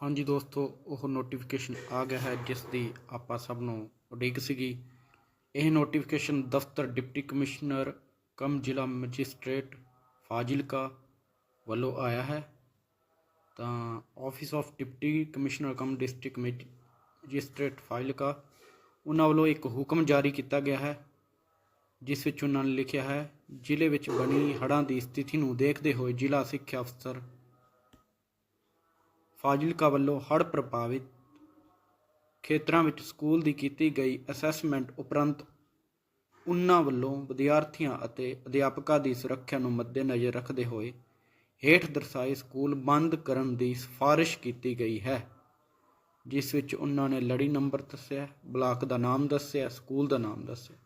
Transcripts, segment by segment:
ਹਾਂਜੀ ਦੋਸਤੋ, ਉਹ ਨੋਟੀਫਿਕੇਸ਼ਨ ਆ ਗਿਆ ਹੈ ਜਿਸ ਦੀ ਆਪਾਂ ਸਭ ਨੂੰ ਉਡੀਕ ਸੀਗੀ। ਇਹ ਨੋਟੀਫਿਕੇਸ਼ਨ ਦਫ਼ਤਰ ਡਿਪਟੀ ਕਮਿਸ਼ਨਰ, ਕਮ ਜ਼ਿਲ੍ਹਾ ਮੈਜਿਸਟ੍ਰੇਟ ਫਾਜ਼ਿਲਕਾ ਵੱਲੋਂ ਆਇਆ ਹੈ। ਤਾਂ office of deputy commissioner, cum district magistrate Fazilka, ਉਹਨਾਂ ਵੱਲੋਂ ਇੱਕ ਹੁਕਮ ਜਾਰੀ ਕੀਤਾ ਗਿਆ ਹੈ, ਜਿਸ ਵਿੱਚ ਉਹਨਾਂ ਨੇ ਲਿਖਿਆ ਹੈ, ਜ਼ਿਲ੍ਹੇ ਵਿੱਚ ਬਣੀ ਹੜ੍ਹਾਂ ਦੀ ਸਥਿਤੀ ਨੂੰ ਦੇਖਦੇ ਹੋਏ ਜ਼ਿਲ੍ਹਾ ਸਿੱਖਿਆ ਅਫਸਰ ਫਾਜ਼ਿਲਕਾ ਵੱਲੋਂ ਹੜ੍ਹ ਪ੍ਰਭਾਵਿਤ ਖੇਤਰਾਂ ਵਿੱਚ ਸਕੂਲ ਦੀ ਕੀਤੀ ਗਈ ਅਸੈਸਮੈਂਟ ਉਪਰੰਤ ਉਹਨਾਂ ਵੱਲੋਂ ਵਿਦਿਆਰਥੀਆਂ ਅਤੇ ਅਧਿਆਪਕਾਂ ਦੀ ਸੁਰੱਖਿਆ ਨੂੰ ਮੱਦੇਨਜ਼ਰ ਰੱਖਦੇ ਹੋਏ ਹੇਠ ਦਰਸਾਏ ਸਕੂਲ ਬੰਦ ਕਰਨ ਦੀ ਸਿਫਾਰਿਸ਼ ਕੀਤੀ ਗਈ ਹੈ, ਜਿਸ ਵਿੱਚ ਉਹਨਾਂ ਨੇ ਲੜੀ ਨੰਬਰ ਦੱਸਿਆ, ਬਲਾਕ ਦਾ ਨਾਮ ਦੱਸਿਆ, ਸਕੂਲ ਦਾ ਨਾਮ ਦੱਸਿਆ।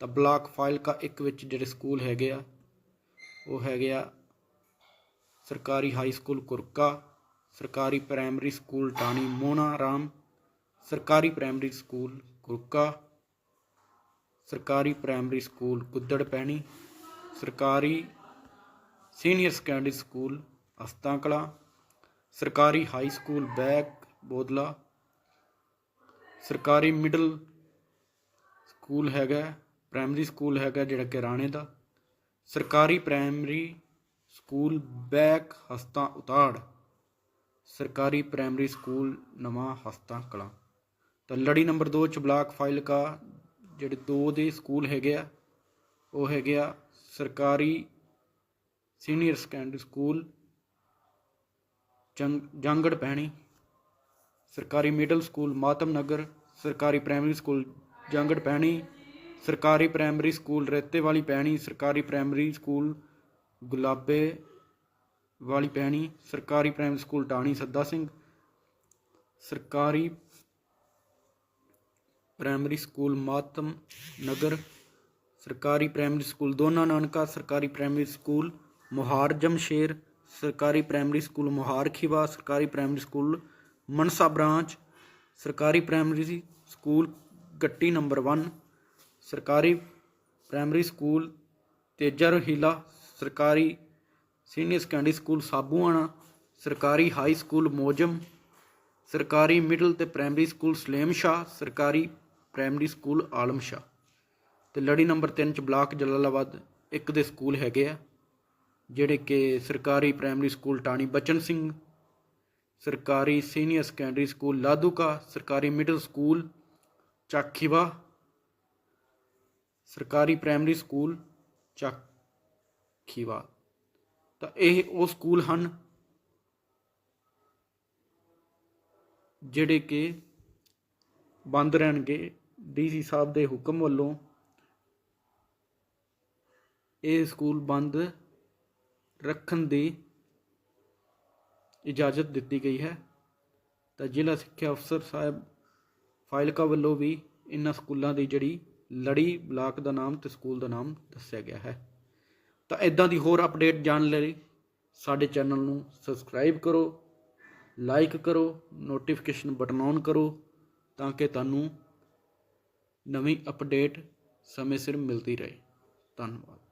ਤਾਂ ਬਲਾਕ ਫਾਜ਼ਿਲਕਾ ਇੱਕ ਵਿੱਚ ਜਿਹੜੇ ਸਕੂਲ ਹੈਗੇ ਆ, ਉਹ ਹੈਗੇ ਆ ਸਰਕਾਰੀ ਹਾਈ ਸਕੂਲ ਕੁਰਕਾ ਸਰਕਾਰੀ ਪ੍ਰਾਇਮਰੀ ਸਕੂਲ ਟਾਣੀ ਮੋਹਣਾ ਰਾਮ ਸਰਕਾਰੀ ਪ੍ਰਾਇਮਰੀ ਸਕੂਲ ਗੁਰਕਾ, ਸਰਕਾਰੀ ਪ੍ਰਾਇਮਰੀ ਸਕੂਲ ਕੁੱਦੜ ਪੈਣੀ, ਸਰਕਾਰੀ senior secondary school Hastan Kalan ਸਰਕਾਰੀ ਹਾਈ ਸਕੂਲ ਬੈਕ ਬੋਦਲਾ, ਸਰਕਾਰੀ ਮਿਡਲ ਸਕੂਲ ਹੈਗਾ, ਪ੍ਰਾਇਮਰੀ ਸਕੂਲ ਹੈਗਾ ਜਿਹੜਾ ਕਿ ਰਾਣੇ ਦਾ, ਸਰਕਾਰੀ ਪ੍ਰਾਇਮਰੀ ਸਕੂਲ ਬੈਕ ਹਸਤਾਂ ਉਤਾੜ। ਸਰਕਾਰੀ ਪ੍ਰਾਇਮਰੀ ਸਕੂਲ ਨਵਾਂ ਹਸਤਾਂ ਕਲਾਂ। ਤਾਂ ਲੜੀ ਨੰਬਰ 2 ਚ ਬਲਾਕ ਫਾਈਲਕਾ ਜਿਹੜੇ ਦੋ ਦੇ ਸਕੂਲ ਹੈਗੇ ਆ, ਉਹ ਹੈਗੇ ਆ ਸਰਕਾਰੀ ਸੀਨੀਅਰ ਸੈਕੰਡਰੀ ਸਕੂਲ ਜੰਗ ਜੰਗੜ ਪੈਣੀ, ਸਰਕਾਰੀ ਮਿਡਲ ਸਕੂਲ ਮਾਤਮ ਨਗਰ, ਸਰਕਾਰੀ ਪ੍ਰਾਇਮਰੀ ਸਕੂਲ ਜੰਗੜ ਪੈਣੀ, ਸਰਕਾਰੀ ਪ੍ਰਾਇਮਰੀ ਸਕੂਲ ਰੇਤੇ ਵਾਲੀ ਪੈਣੀ, ਸਰਕਾਰੀ ਪ੍ਰਾਇਮਰੀ ਸਕੂਲ ਗੁਲਾਬੇ ਵਾਲੀ ਪੈਣੀ, ਸਰਕਾਰੀ ਪ੍ਰਾਇਮਰੀ ਸਕੂਲ ਟਾਣੀ ਸੱਦਾ ਸਿੰਘ, ਸਰਕਾਰੀ ਪ੍ਰਾਇਮਰੀ ਸਕੂਲ ਮਾਤਮ ਨਗਰ, ਸਰਕਾਰੀ ਪ੍ਰਾਇਮਰੀ ਸਕੂਲ ਦੋਨਾ ਨਾਨਕਾ, ਸਰਕਾਰੀ ਪ੍ਰਾਇਮਰੀ ਸਕੂਲ ਮੁਹਾਰ ਜਮਸ਼ੇਰ, ਸਰਕਾਰੀ ਪ੍ਰਾਇਮਰੀ ਸਕੂਲ ਮੁਹਾਰ ਖੀਵਾ, ਸਰਕਾਰੀ ਪ੍ਰਾਇਮਰੀ ਸਕੂਲ ਮਨਸਾ ਬ੍ਰਾਂਚ, ਸਰਕਾਰੀ ਪ੍ਰਾਇਮਰੀ ਸਕੂਲ ਗੱਟੀ ਨੰਬਰ 1 ਸਰਕਾਰੀ ਪ੍ਰਾਇਮਰੀ ਸਕੂਲ ਤੇਜਾ ਰਹੀਲਾ, ਸਰਕਾਰੀ ਸੀਨੀਅਰ ਸੈਕੰਡਰੀ ਸਕੂਲ ਸਾਬੂਆਣਾ, ਸਰਕਾਰੀ ਹਾਈ ਸਕੂਲ ਮੋਜਮ, ਸਰਕਾਰੀ ਮਿਡਲ ਤੇ ਪ੍ਰਾਇਮਰੀ ਸਕੂਲ ਸਲੇਮ ਸ਼ਾਹ, ਸਰਕਾਰੀ ਪ੍ਰਾਇਮਰੀ ਸਕੂਲ ਆਲਮ ਸ਼ਾਹ। ਤੇ ਲੜੀ ਨੰਬਰ 3 ਚ ਬਲਾਕ ਜਲਾਲਾਬਾਦ ਇੱਕ ਦੇ ਸਕੂਲ ਹੈਗੇ ਆ, ਜਿਹੜੇ ਕਿ ਸਰਕਾਰੀ ਪ੍ਰਾਇਮਰੀ ਸਕੂਲ ਟਾਣੀ ਬਚਨ ਸਿੰਘ, ਸਰਕਾਰੀ ਸੀਨੀਅਰ ਸੈਕੰਡਰੀ ਸਕੂਲ ਲਾਦੂਕਾ, ਸਰਕਾਰੀ ਮਿਡਲ ਸਕੂਲ ਚਾਖੀਵਾ, ਸਰਕਾਰੀ ਪ੍ਰਾਇਮਰੀ ਸਕੂਲ ਚਾਖੀਵਾ। ਤਾਂ ਇਹ ਉਹ ਸਕੂਲ ਹਨ ਜਿਹੜੇ ਕਿ ਬੰਦ ਰਹਿਣਗੇ। ਡੀਸੀ ਸਾਹਿਬ ਦੇ ਹੁਕਮ ਵੱਲੋਂ ਇਹ ਸਕੂਲ ਬੰਦ ਰੱਖਣ ਦੀ ਇਜਾਜ਼ਤ ਦਿੱਤੀ ਗਈ ਹੈ। ਤਾਂ ਜ਼ਿਲ੍ਹਾ ਸਿੱਖਿਆ ਅਫਸਰ ਸਾਹਿਬ ਫਾਈਲਕਾ ਵੱਲੋਂ ਵੀ ਇਨ੍ਹਾਂ ਸਕੂਲਾਂ ਦੀ ਜਿਹੜੀ ਲੜੀ ਬਲਾਕ ਦਾ ਨਾਮ ਤੇ ਸਕੂਲ ਦਾ ਨਾਮ ਦੱਸਿਆ ਗਿਆ ਹੈ। ਤਾਂ ਇਦਾਂ ਦੀ ਹੋਰ ਅਪਡੇਟ ਜਾਣ ਲਈ ਸਾਡੇ ਚੈਨਲ ਨੂੰ ਸਬਸਕ੍ਰਾਈਬ ਕਰੋ, ਲਾਈਕ ਕਰੋ, ਨੋਟੀਫਿਕੇਸ਼ਨ ਬਟਨ ਔਨ ਕਰੋ ਤਾਂ ਕਿ ਤੁਹਾਨੂੰ ਨਵੀਂ ਅਪਡੇਟ ਸਮੇਂ ਸਿਰ ਮਿਲਦੀ ਰਹੇ। ਧੰਨਵਾਦ।